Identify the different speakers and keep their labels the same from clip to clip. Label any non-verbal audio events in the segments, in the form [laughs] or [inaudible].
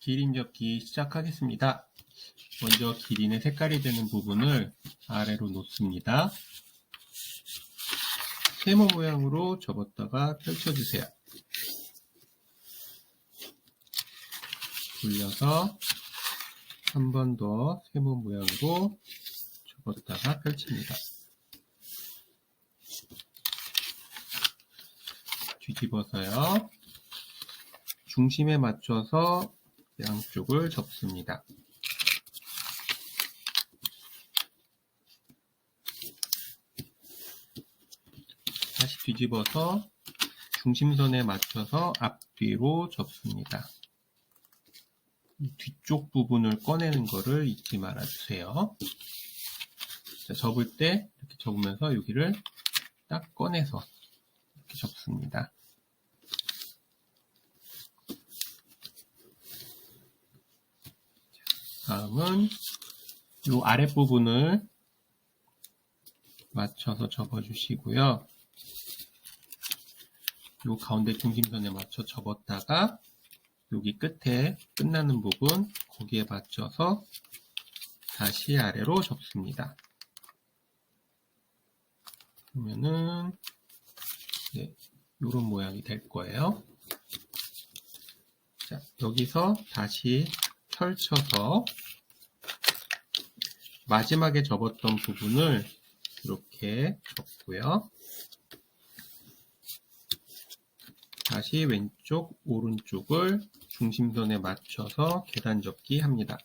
Speaker 1: 기린 접기 시작하겠습니다. 먼저 기린의 색깔이 되는 부분을 아래로 놓습니다. 세모 모양으로 접었다가 펼쳐주세요. 돌려서 한 번 더 세모 모양으로 접었다가 펼칩니다. 뒤집어서요. 중심에 맞춰서 양쪽을 접습니다. 다시 뒤집어서 중심선에 맞춰서 앞뒤로 접습니다. 뒤쪽 부분을 꺼내는 거를 잊지 말아주세요. 자, 접을 때 이렇게 접으면서 여기를 딱 꺼내서 이렇게 접습니다. 다음은 이 아랫부분을 맞춰서 접어주시고요. 이 가운데 중심선에 맞춰 접었다가 여기 끝에 끝나는 부분 거기에 맞춰서 다시 아래로 접습니다. 그러면은 네, 이런 모양이 될 거예요. 자, 여기서 다시 펼쳐서 마지막에 접었던 부분을 이렇게 접고요. 다시 왼쪽, 오른쪽을 중심선에 맞춰서 계단 접기 합니다.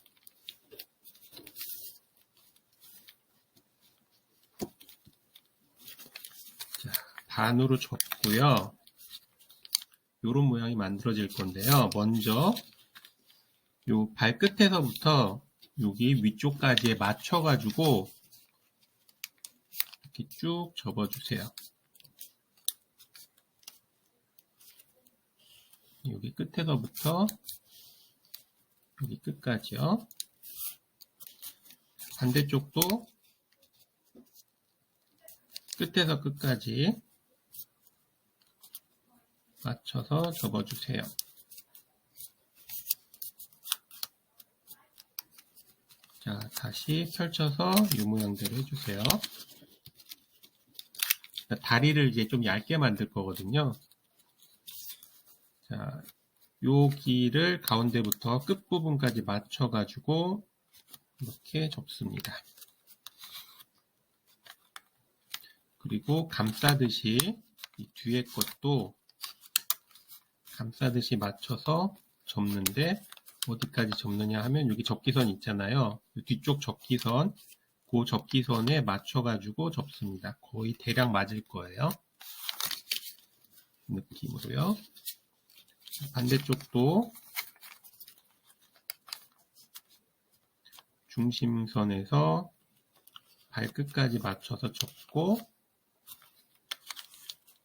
Speaker 1: 자, 반으로 접고요. 이런 모양이 만들어질 건데요. 먼저 요 발끝에서부터 여기 위쪽까지에 맞춰가지고 이렇게 쭉 접어주세요. 여기 끝에서부터 여기 끝까지요. 반대쪽도 끝에서 끝까지 맞춰서 접어주세요. 자, 다시 펼쳐서 이 모양대로 해주세요. 다리를 이제 좀 얇게 만들 거거든요. 자, 여기를 가운데부터 끝부분까지 맞춰가지고 이렇게 접습니다. 그리고 감싸듯이 이 뒤에 것도 감싸듯이 맞춰서 접는데 어디까지 접느냐 하면 여기 접기선 있잖아요. 뒤쪽 접기선, 그 접기선에 맞춰가지고 접습니다. 거의 대략 맞을 거예요. 느낌으로요. 반대쪽도 중심선에서 발끝까지 맞춰서 접고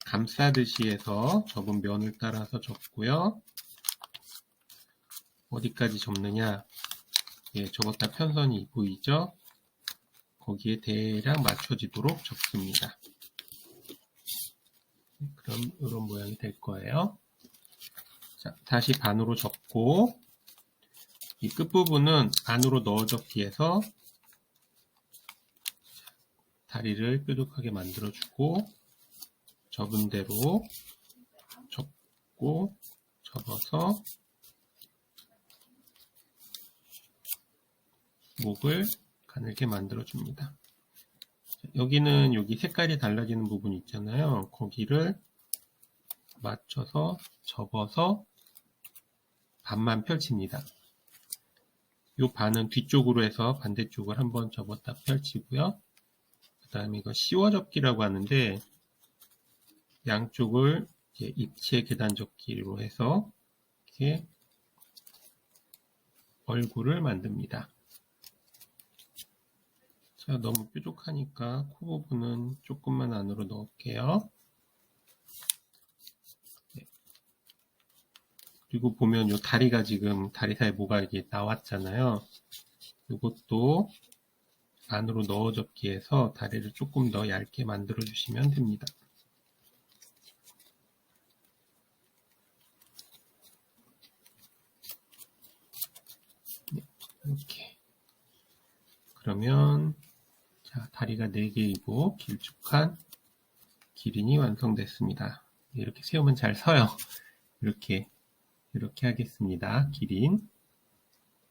Speaker 1: 감싸듯이 해서 접은 면을 따라서 접고요. 어디까지 접느냐? 예, 접었다 편선이 보이죠? 거기에 대략 맞춰지도록 접습니다. 그럼 이런 모양이 될 거예요. 자, 다시 반으로 접고 이 끝부분은 안으로 넣어 접기해서 다리를 뾰족하게 만들어주고 접은 대로 접고 접어서 목을 가늘게 만들어 줍니다. 여기는 여기 색깔이 달라지는 부분 있잖아요. 거기를 맞춰서 접어서 반만 펼칩니다. 이 반은 뒤쪽으로 해서 반대쪽을 한번 접었다 펼치고요. 그 다음에 이거 시워 접기라고 하는데 양쪽을 입체 계단 접기로 해서 이렇게 얼굴을 만듭니다. 자, 너무 뾰족하니까 코 부분은 조금만 안으로 넣을게요. 그리고 보면 요 다리가 지금 다리 사이 뭐가 이렇게 나왔잖아요. 이것도 안으로 넣어 접기 해서 다리를 조금 더 얇게 만들어 주시면 됩니다. 이렇게. 그러면, 자, 다리가 4개이고, 길쭉한 기린이 완성됐습니다. 이렇게 세우면 잘 서요. [laughs] 이렇게, 이렇게 하겠습니다. 기린.